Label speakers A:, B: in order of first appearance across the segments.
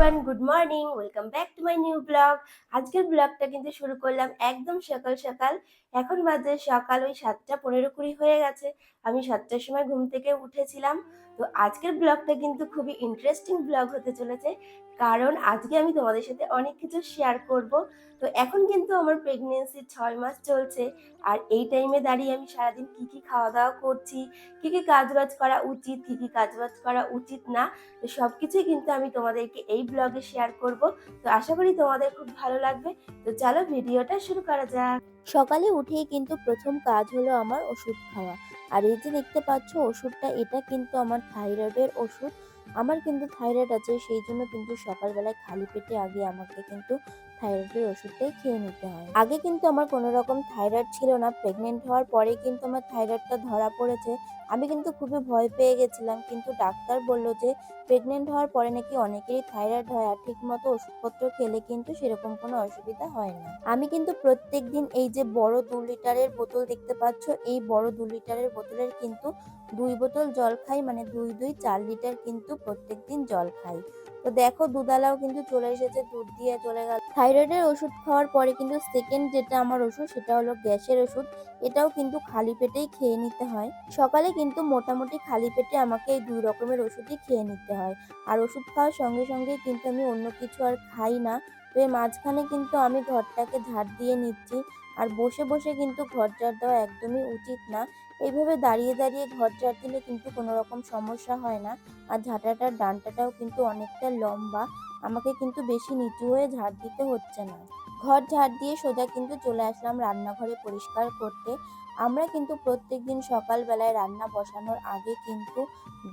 A: Everyone good morning welcome back to my new blog আজকের ব্লগটা কিন্তু শুরু করলাম একদম সকাল সকাল। এখন বাজে সকাল ওই সাতটা পনেরো কুড়ি হয়ে গেছে। আমি সাতটার সময় ঘুম থেকে উঠেছিলাম। তো আজকের ব্লগটা কিন্তু খুবই ইন্টারেস্টিং ব্লগ হতে চলেছে। কারণ আজকে আমি তোমাদের সাথে অনেক কিছু শেয়ার করব। তো এখন কিন্তু আমার প্রেগনেন্সি ছয় মাস চলছে। আর এই টাইমে দাঁড়িয়ে আমি সারাদিন কি কি খাওয়া দাওয়া করছি, কি কি কাজবাজ করা উচিত, কি কি কাজবাজ করা উচিত না, তো সব কিছুই কিন্তু আমি তোমাদেরকে এই ব্লগে শেয়ার করব। তো আশা করি তোমাদের খুব ভালো লাগবে। তো চলো ভিডিওটা শুরু করা যাক।
B: সকালে উঠেই কিন্তু প্রথম কাজ হলো আমার ওষুধ খাওয়া। আর এই যে দেখতে পাচ্ছ ওষুধটা, এটা কিন্তু আমার থাইরয়েডের ওষুধ। আমার কিন্তু থাইরয়েড আছে, সেই জন্য কিন্তু সকালবেলায় খালি পেটে আগে আমাকে কিন্তু থাইরয়েডের ওষুধটাই খেয়ে নিতে হয়। আগে কিন্তু আমার কোনো রকম থাইরয়েড ছিল না। প্রেগনেন্ট হওয়ার পরে কিন্তু আমার থাইরয়েডটা ধরা পড়েছে। আমি কিন্তু খুবই ভয় পেয়ে গেছিলাম। কিন্তু ডাক্তার বলল যে, প্রেগনেন্ট হওয়ার পরে নাকি অনেকেরই থাইরয়েড হয় আর ঠিক মতো ওষুধপত্র খেলে কিন্তু সেরকম কোনো অসুবিধা হয় না। আমি কিন্তু প্রত্যেক দিন এই যে বড় দু লিটারের বোতল দেখতে পাচ্ছ, এই বড় দু লিটারের বোতলের কিন্তু দুই বোতল জল খাই। মানে দুই দুই চার লিটার কিন্তু প্রত্যেক দিন জল খাই। তো দেখো দুধালাও কিন্তু চলে এসেছে, দুধ দিয়ে চলে গেল। থাইরয়েডের ওষুধ খাওয়ার পরে কিন্তু সেকেন্ড যেটা আমার ওষুধ সেটা হলো গ্যাসের ওষুধ। এটাও কিন্তু খালি পেটেই খেয়ে নিতে হয়। সকালে কিন্তু মোটামুটি খালি পেটে আমাকে এই দুই রকমের ওষুধই খেয়ে নিতে হয়। আর ওষুধ খাওয়ার সঙ্গে সঙ্গে কিন্তু আমি অন্য কিছু আর খাই না। তো এর মাঝখানে কিন্তু আমি ঘরটাকে ঝাড় দিয়ে নিচ্ছি। আর বসে বসে কিন্তু ঘর ঝাড় দেওয়া একদমই উচিত না। এইভাবে দাঁড়িয়ে দাঁড়িয়ে ঘর ঝাড় দিলে কিন্তু কোনো রকম সমস্যা হয় না। আর ঝাঁটাটার ডানটাটাও কিন্তু অনেকটা লম্বা। আমাকে কিন্তু বেশি নিচু হয়ে ঝাড় দিতে হচ্ছে না। ঘর ঝাড় দিয়ে সোজা কিন্তু চলে আসলাম রান্নাঘরে পরিষ্কার করতে। আমরা কিন্তু প্রত্যেক দিন সকালবেলায় রান্না বসানোর আগে কিন্তু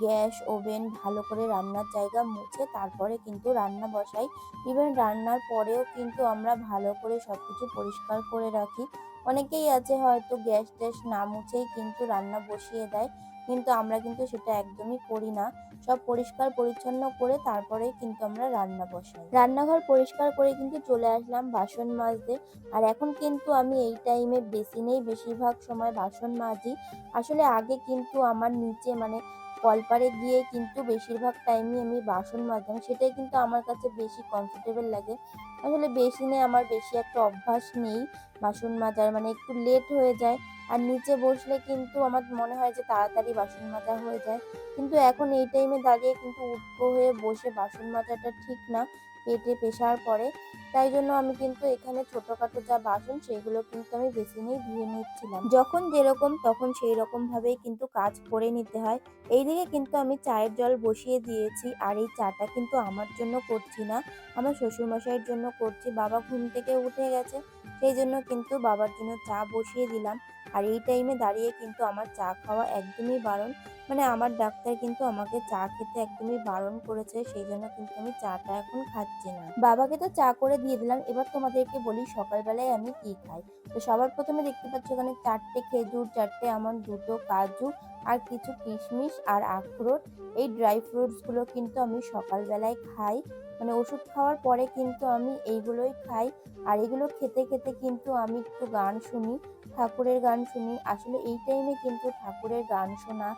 B: গ্যাস, ওভেন ভালো করে রান্নার জায়গা মুছে তারপরে কিন্তু রান্না বসাই। ইভেন রান্নার পরেও কিন্তু আমরা ভালো করে সব কিছু পরিষ্কার করে রাখি। অনেকেই আছে হয়তো গ্যাস ট্যাস না মুছেই কিন্তু রান্না বসিয়ে দেয়। কিন্তু আমরা কিন্তু সেটা একদমই করি না। সব পরিষ্কার পরিচ্ছন্ন করে তারপরে কিন্তু আমরা রান্না বসাই। রান্নাঘর পরিষ্কার করে কিন্তু চলে আসলাম বাসন মাজতে। আর এখন কিন্তু আমি এই টাইমে বেসিনেই বেশিরভাগ সময় বাসন মাজি। আসলে আগে কিন্তু আমার নিচে মানে কলপারে গিয়ে কিন্তু বেশিরভাগ টাইমই আমি বাসন মাজতাম। সেটাই কিন্তু আমার কাছে বেশি কমফোর্টেবল লাগে। আসলে বেসিনে আমার বেশি একটা অভ্যাস নেই। বাসন মাজার মানে একটু লেট হয়ে যায়। আর নিচে বসলে কিন্তু আমার মনে হয় যে তাড়াতাড়ি বাসন মাজা হয়ে যায়। কিন্তু এখন এই টাইমে দাঁড়িয়ে কিন্তু উটকো হয়ে বসে বাসন মাজাটা ঠিক না, পেটে প্রেশার পড়ে তাই জন্য আমি কিন্তু এখানে ছোটোখাটো যা বাসন সেগুলো কিন্তু আমি বেসিনেই ধুয়ে নিচ্ছিলাম। যখন যেরকম তখন সেই রকম ভাবেই কিন্তু কাজ করে নিতে হয়। এইদিকে কিন্তু আমি চায়ের জল বসিয়ে দিয়েছি আর এই চাটা কিন্তু আমার জন্য করছি না। আমার শ্বশুরমশাইয়ের জন্য করছি। বাবা ঘুম থেকে উঠে গেছে। সেই জন্য কিন্তু বাবার জন্য চা বসিয়ে দিলাম। আর এই টাইমে দাঁড়িয়ে কিন্তু আমার চা খাওয়া একদমই বারণ। মানে আমার ডাক্তার কিন্তু আমাকে চা খেতে একদমই বারণ করেছে, সেই জন্য কিন্তু আমি চাটা এখন খাচ্ছি না। বাবাকে তো চা করে দিয়ে দিলাম, এবার তোমাদেরকে বলি সকালবেলায় আমি কি খাই? তো সবার প্রথমে দেখতে পাচ্ছ ওখানে চারটে খেজুর, চারটে আমার দুটো কাজু, আর কিছু কিশমিশ আর আখরোট। এই ড্রাই ফ্রুটসগুলো কিন্তু আমি সকালবেলায় খাই। মানে ওষুধ খাওয়ার পরে কিন্তু আমি এইগুলোই খাই। আর এগুলো খেতে খেতে কিন্তু আমি একটু গান শুনি। ঠাকুরের গান শুনি। আসলে এই টাইমে কিন্তু ঠাকুরের গান শোনা,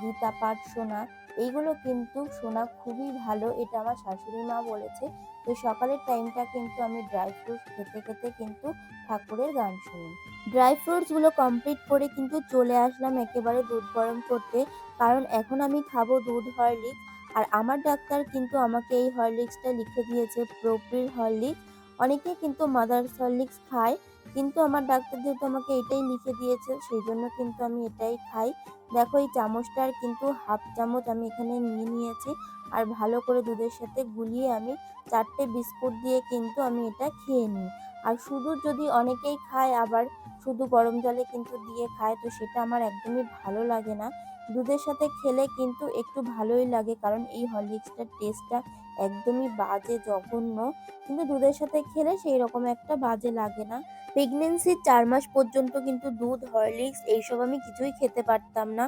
B: গীতা পাঠ শোনা, এইগুলো কিন্তু শোনা খুবই ভালো, এটা আমার শাশুড়ি মা বলেছে। তো সকালের টাইমটা কিন্তু আমি ড্রাই ফ্রুটস খেতে খেতে কিন্তু ঠাকুরের গান শুনি। ড্রাই ফ্রুটসগুলো কমপ্লিট করে কিন্তু চলে আসলাম একেবারে দুধ গরম করতে, কারণ এখন আমি খাব দুধ হরলিক্স আর আমার ডাক্তার কিন্তু আমাকে এই হরলিক্সটা লিখে দিয়েছে প্রোপ্রিল হরলিক্স অনেকেই কিন্তু মাদার্স হরলিক্স খায়। কিন্তু আমার ডাক্তার যেহেতু আমাকে এটাই লিখে দিয়েছে, সেই জন্য কিন্তু আমি এটাই খাই। দেখো, এই চামচটার কিন্তু হাফ চামচ আমি এখানে নিয়ে নিয়েছি। আর ভালো করে দুধের সাথে গুলিয়ে আমি চারটে বিস্কুট দিয়ে কিন্তু আমি এটা খেয়ে নিই। আর শুধু যদি অনেকেই খায়, আবার শুধু গরম জলে কিন্তু দিয়ে খায়, তো সেটা আমার একদমই ভালো লাগে না। দুধের সাথে খেলে কিন্তু একটু ভালোই লাগে, কারণ এই হরলিক্সটার টেস্টটা একদমই বাজে, জঘন্য। কিন্তু দুধের সাথে খেলে সেই রকম একটা বাজে লাগে না। প্রেগনেন্সির চার মাস পর্যন্ত কিন্তু দুধ হরলিক্স এইসব আমি কিছুই খেতে পারতাম না।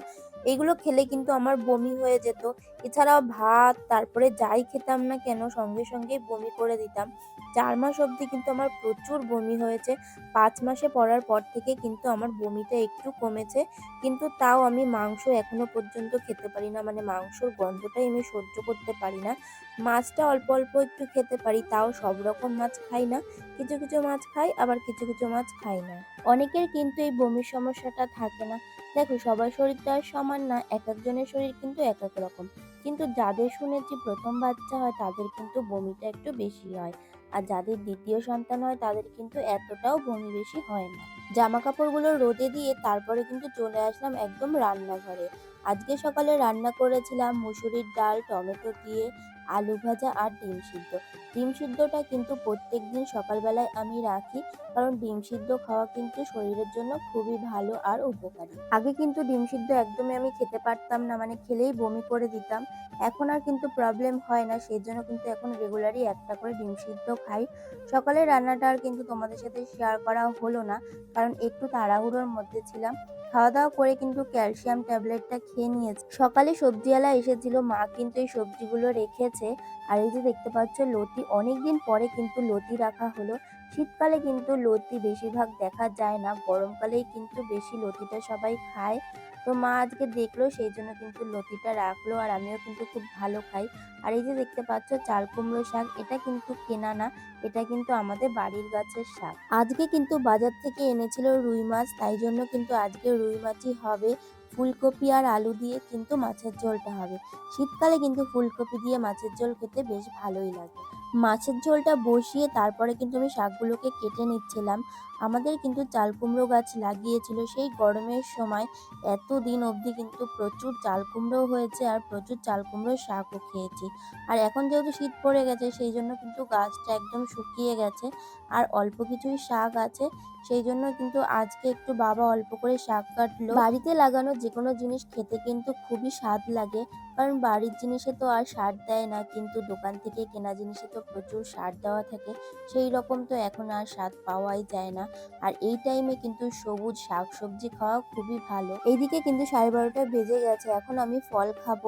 B: এগুলো খেলে কিন্তু আমার বমি হয়ে যেত। এছাড়াও ভাত, তারপরে যাই খেতাম না কেন, সঙ্গে সঙ্গে বমি করে দিতাম। চার মাস অবধি কিন্তু আমার প্রচুর বমি হয়েছে। পাঁচ মাসে পড়ার পর থেকে কিন্তু আমার বমিটা একটু কমেছে। কিন্তু তাও আমি মাংস এখনও পর্যন্ত খেতে পারি না। মানে মাংসর গন্ধটাই আমি সহ্য করতে পারি না। মাছটা অল্প অল্প একটু খেতে পারি, তাও সব রকম মাছ খাই না। কিছু কিছু মাছ খাই, আবার কিছু কিছু মাছ খাই না। অনেকের কিন্তু এই বমির সমস্যাটা থাকে না। দেখো, সবার শরীর তো আর সমান না, এক একজনের শরীর কিন্তু এক এক রকম। কিন্তু যাদের শুনেছি প্রথম বাচ্চা হয়, তাদের কিন্তু বমিটা একটু বেশি হয়। আর যাদের দ্বিতীয় সন্তান হয়, তাদের কিন্তু এতটাও বমি বেশি হয় না। জামা কাপড়গুলো রোদে দিয়ে তারপরে কিন্তু চলে আসলাম একদম রান্নাঘরে। আজকে সকালে রান্না করেছিলাম মুসুরির ডাল, টমেটো দিয়ে আলু ভাজা আর ডিম সিদ্ধ। ডিম সিদ্ধটা কিন্তু প্রত্যেক দিন সকালবেলায় আমি রাখি, কারণ ডিম সিদ্ধ খাওয়া কিন্তু শরীরের জন্য খুবই ভালো আর উপকারী। আগে কিন্তু ডিম সিদ্ধ একদমই আমি খেতে পারতাম না মানে খেলেই বমি করে দিতাম। এখন আর কিন্তু প্রবলেম হয় না সেই জন্য কিন্তু এখন রেগুলারই একটা করে ডিম সিদ্ধ খাই। সকালের রান্নাটা আর কিন্তু তোমাদের সাথে শেয়ার করা হলো না, কারণ একটু তাড়াহুড়োর মধ্যে ছিলাম। খাওয়া দাওয়া করে কিন্তু ক্যালসিয়াম ট্যাবলেটটা খেয়ে নিয়েছি। সকালে সবজিওয়ালা এসেছিল, মা কিন্তু এই সবজিগুলো রেখেছে। আর এই যে দেখতে পাচ্ছ, লতি অনেকদিন পরে কিন্তু লতি রাখা হলো। শীতকালে কিন্তু লতি বেশিরভাগ দেখা যায় না, গরমকালেই কিন্তু বেশি লতিটা সবাই খায়। তো মা আজকে দেখল, সেই জন্য কিন্তু লতিটা রাখল আর আমিও কিন্তু খুব ভালো খাই। আর এই যে দেখতে পাচ্ছ, চাল কুমড়ো শাক, এটা কিন্তু কেনা না, এটা কিন্তু আমাদের বাড়ির গাছের শাক। আজকে কিন্তু বাজার থেকে এনেছিল রুই মাছ, তাই জন্য কিন্তু আজকে রুই মাছই হবে। ফুলকপি আর আলু দিয়ে কিন্তু মাছের ঝোলটা হবে। শীতকালে কিন্তু ফুলকপি দিয়ে মাছের ঝোল খেতে বেশ ভালোই লাগে। মাছের ঝোলটা বসিয়ে তারপরে কিন্তু আমি শাকগুলোকে কেটে নিচ্ছিলাম। আমাদের কিন্তু চাল কুমড়ো গাছ লাগিয়েছিল। সেই গরমের সময় এত দিন অবধি কিন্তু প্রচুর চাল কুমড়ো হয়েছে আর প্রচুর চাল কুমড়োর শাকও খেয়েছি। আর এখন যেহেতু শীত পড়ে গেছে, সেই জন্য কিন্তু গাছটা একদম শুকিয়ে গেছে। আর অল্প কিছুই শাক আছে। সেই জন্য কিন্তু আজকে একটু বাবা অল্প করে শাক কাটলো। বাড়িতে লাগানো যে কোনো জিনিস খেতে কিন্তু খুবই স্বাদ লাগে, কারণ বাড়ির জিনিসে তো আর সার দেয় না, কিন্তু দোকান থেকে কেনা জিনিসে তো প্রচুর সার দেওয়া থাকে, সেই রকম তো এখন আর স্বাদ পাওয়াই যায় না। আর এই টাইমে কিন্তু সবুজ শাক সবজি খাওয়া খুবই ভালো। এইদিকে কিন্তু সাড়ে বারোটা বেজে গেছে, এখন আমি ফল খাব।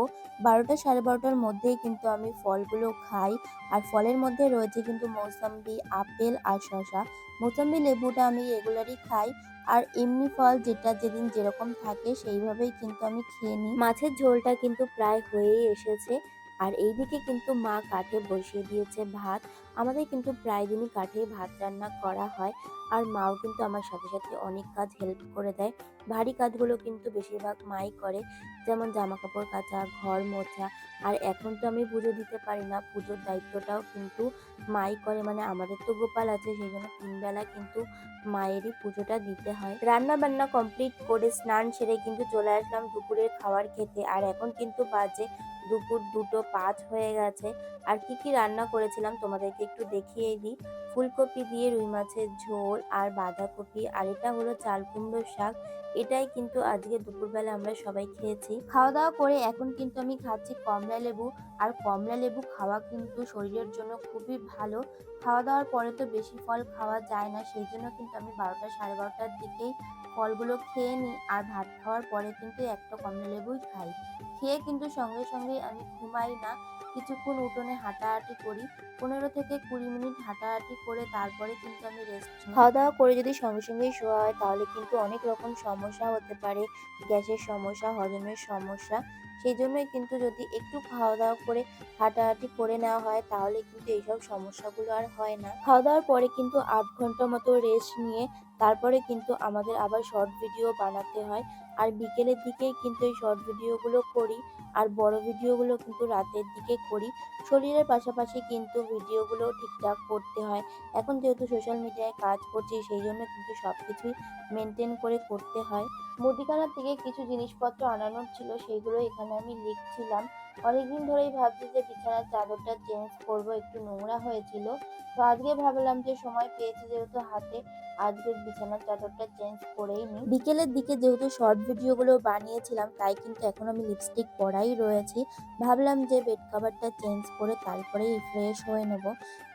B: বারোটা সাড়ে বারোটার মধ্যেই কিন্তু আমি ফলগুলো খাই, আর ফলের মধ্যে রয়েছে কিন্তু মৌসাম্বি, আপেল আর শশা মৌসাম্বি লেবুটা আমি রেগুলারই খাই। আর এমনি ফল যেটা যেদিন যেরকম থাকে সেইভাবেই কিন্তু আমি খেয়ে নিই। মাছের ঝোলটা কিন্তু প্রায় হয়েই এসেছে। আর এইদিকে কিন্তু মা কাঠে বসিয়ে দিয়েছে ভাত। আমাদের কিন্তু প্রায় দিনই কাঠে ভাত রান্না করা হয় আর মাও কিন্তু আমার সাথে সাথে অনেক কাজ হেল্প করে দেয়। ভারী কাজগুলো কিন্তু বেশিরভাগ মাই করে, যেমন জামা কাপড় কাচা, ঘর মোছা। আর এখন তো আমি পুজো দিতে পারি না, পুজোর দায়িত্বটাও কিন্তু মাই করে মানে আমাদের তো গোপাল আছে, সেই জন্য তিনবেলা কিন্তু মায়েরই পুজোটা দিতে হয়। রান্না বান্না কমপ্লিট করে স্নান সেরে কিন্তু চলে আসলাম দুপুরের খাবার খেতে। আর এখন কিন্তু বাজে দুপুর দুটো পাঁচ হয়ে গেছে। আর কি কি রান্না করেছিলাম তোমাদেরকে একটু দেখিয়ে দিই। ফুলকপি দিয়ে রুই মাছের ঝোল আর বাঁধাকপি, আর এটা হলো চাল কুমড়োর শাক। এটাই কিন্তু আজকে দুপুরবেলা আমরা সবাই খেয়েছি। খাওয়া দাওয়া করে এখন কিন্তু আমি খাচ্ছি কমলা লেবু। আর কমলা লেবু খাওয়া কিন্তু শরীরের জন্য খুবই ভালো। খাওয়া দাওয়ার পরে তো বেশি ফল খাওয়া যায় না, সেই জন্য কিন্তু আমি বারোটা সাড়ে বারোটার দিকেই ফলগুলো খেয়ে নিই। আর ভাত খাওয়ার পরে কিন্তু একটা কমলা লেবুই খাই। খেয়ে কিন্তু সঙ্গে সঙ্গে আমি ঘুমাই না। কিছুক্ষণ উঠোনে হাঁটাহাঁটি করি। পনেরো থেকে কুড়ি মিনিট হাঁটাহাঁটি করে তারপরে কিন্তু আমি রেস্ট খাওয়া দাওয়া করে যদি সঙ্গে সঙ্গেই শোয়া হয়, তাহলে কিন্তু অনেক রকম সমস্যা হতে পারে। গ্যাসের সমস্যা, হজমের সমস্যা। সেই জন্যই কিন্তু যদি একটু খাওয়া দাওয়া করে, হাঁটাহাঁটি করে নেওয়া হয়, তাহলে কিন্তু এইসব সমস্যাগুলো আর হয় না। খাওয়া দাওয়ার পরে কিন্তু আধ ঘণ্টা মতো রেস্ট নিয়ে, তারপরে কিন্তু আমাদের আবার শর্ট ভিডিও বানাতে হয়। আর বিকেলের দিকেই কিন্তু এই শর্ট ভিডিওগুলো করি। আর বড় ভিডিওগুলো কিন্তু রাতের দিকে করি। শরীরের পাশাপাশি কিন্তু ভিডিওগুলো ঠিকঠাক করতে হয়। এখন যেহেতু সোশ্যাল মিডিয়ায় কাজ করছি, সেই জন্য কিন্তু সব কিছুই মেনটেন করে করতে হয়। মুদিখানা থেকে কিছু জিনিসপত্র আনানোর ছিল সেইগুলো এখানে আমি লিখছিলাম। অনেকদিন ধরেই ভাবছি যে বিছানার চাদরটা চেঞ্জ করব, একটু নোংরা হয়েছিল। তো আজকে ভাবলাম যে সময় পেয়েছি যেহেতু হাতে, আজকে বিছানার চাদরটা চেঞ্জ করেই নিই। বিকেলের দিকে যেহেতু শর্ট ভিডিওগুলো বানিয়েছিলাম, তাই কিন্তু এখন আমি লিপস্টিক পরাই রয়েছি। ভাবলাম যে বেড কাভারটা চেঞ্জ করে তারপরেই ফ্রেশ হয়ে নেব।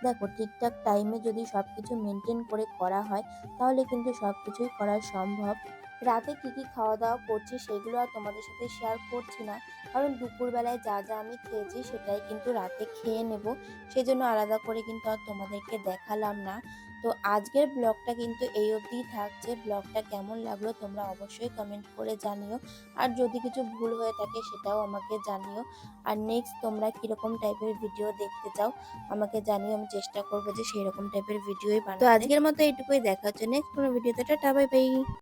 B: দেখো, ঠিকঠাক টাইমে যদি সব কিছু মেনটেন করে করা হয়, তাহলে কিন্তু সব কিছুই করা সম্ভব। রাতে কি কি খাওয়া দাওয়া করছি সেগুলো আর তোমাদের সাথে শেয়ার করছি না। কারণ দুপুরবেলায় যা যা আমি খেয়েছি সেটাই কিন্তু রাতে খেয়ে নেব। সেই জন্য আলাদা করে কিন্তু আর তোমাদেরকে দেখালাম না। তো আজকের ব্লগটা কিন্তু এই অবধিই থাকছে। ব্লগটা কেমন লাগল তোমরা অবশ্যই কমেন্ট করে জানিও। আর যদি কিছু ভুল হয়ে থাকে সেটাও আমাকে জানিও। আর নেক্সট তোমরা কীরকম টাইপের ভিডিও দেখতে চাও আমাকে জানিও। আমি চেষ্টা করব যে সেই রকম টাইপের ভিডিওই বানাতে। তো আজকের মতো এইটুকুই। দেখা হচ্ছে নেক্সট কোনো ভিডিওতে টাটা বাই বাই